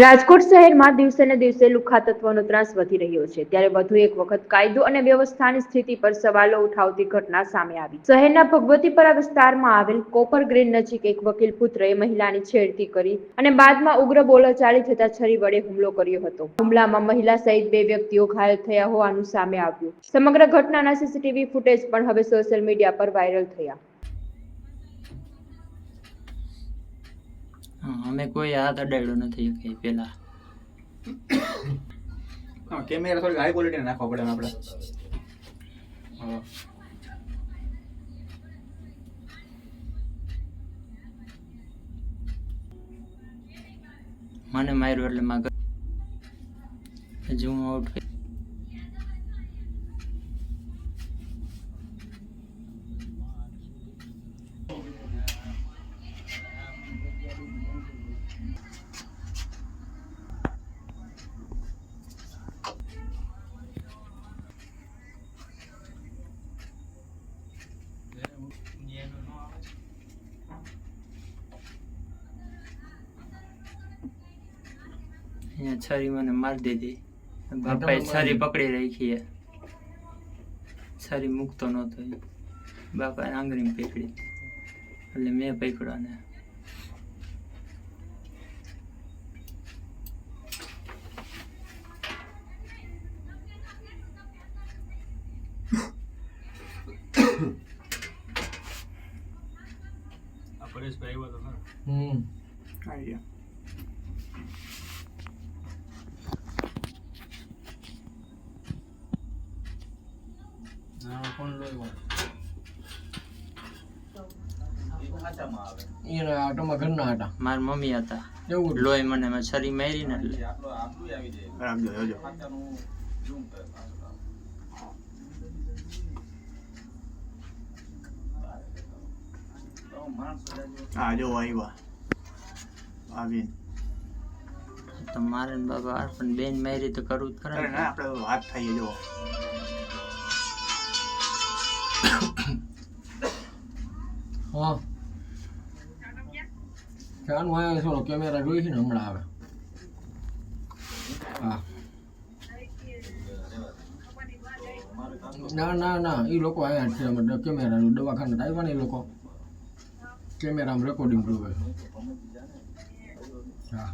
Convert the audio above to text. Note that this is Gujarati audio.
રાજકોટ શહેરમાં દિવસે ને દિવસે લુખા તત્વોનો ત્રાસ વધી રહ્યો છે. ત્યારે વધુ એક વખત કાયદો અને વ્યવસ્થાની સ્થિતિ પર સવાલો ઉઠાવતી ઘટના સામે આવી. શહેરના ભગવતીપરા વિસ્તારમાં આવેલ કોપર ગ્રીન નજીક એક વકીલ પુત્રએ મહિલાની છેડતી કરી અને બાદમાં ઉગ્ર બોલો ચાલી જતા છરી વડે હુમલો કર્યો હતો. હુમલામાં મહિલા સહિત બે વ્યક્તિઓ ઘાયલ થયા હોવાનું સામે આવ્યું. સમગ્ર ઘટનાના સીસીટીવી ફૂટેજ પણ હવે સોશિયલ મીડિયા પર વાયરલ થયા. અમે કોઈ હાથ અડાડ્યો નથી કઈ પેલા. કેમેરા થોડી હાઈ ક્વોલિટી નાખવા પડે આપણે મને માર્યું એટલે માગ હજુ હું આઉટ અહીંયા છરી મને મારી દીધી બાપાએ છરી પકડી રાખી. છરી મૂકતો નહોતો એ. બાપાએ આંગળી પકડી એટલે મેં પકડ્યો ને હમ આવી ગયા. આટોમાં ઘરના હતા મારા મમ્મી હતા લોહી મને મેં છરી મારી ને એટલે રાખજો જોજો હા જો આવ્યા આવીને તો મારે ને બાપા પણ બેન મારી તો કરવું જ કરે આપણે વાત થઈ આપણે તો વાત થઈએ જો હા ચાનું આયા થોડો કેમેરા જોઈ છે ને હમણાં આવે હા ના ના ના એ લોકો આયા જ છે અમે કેમેરા દવાખાને આવ્યા ને એ લોકો કેમેરામાં રેકોર્ડિંગ જોવે હા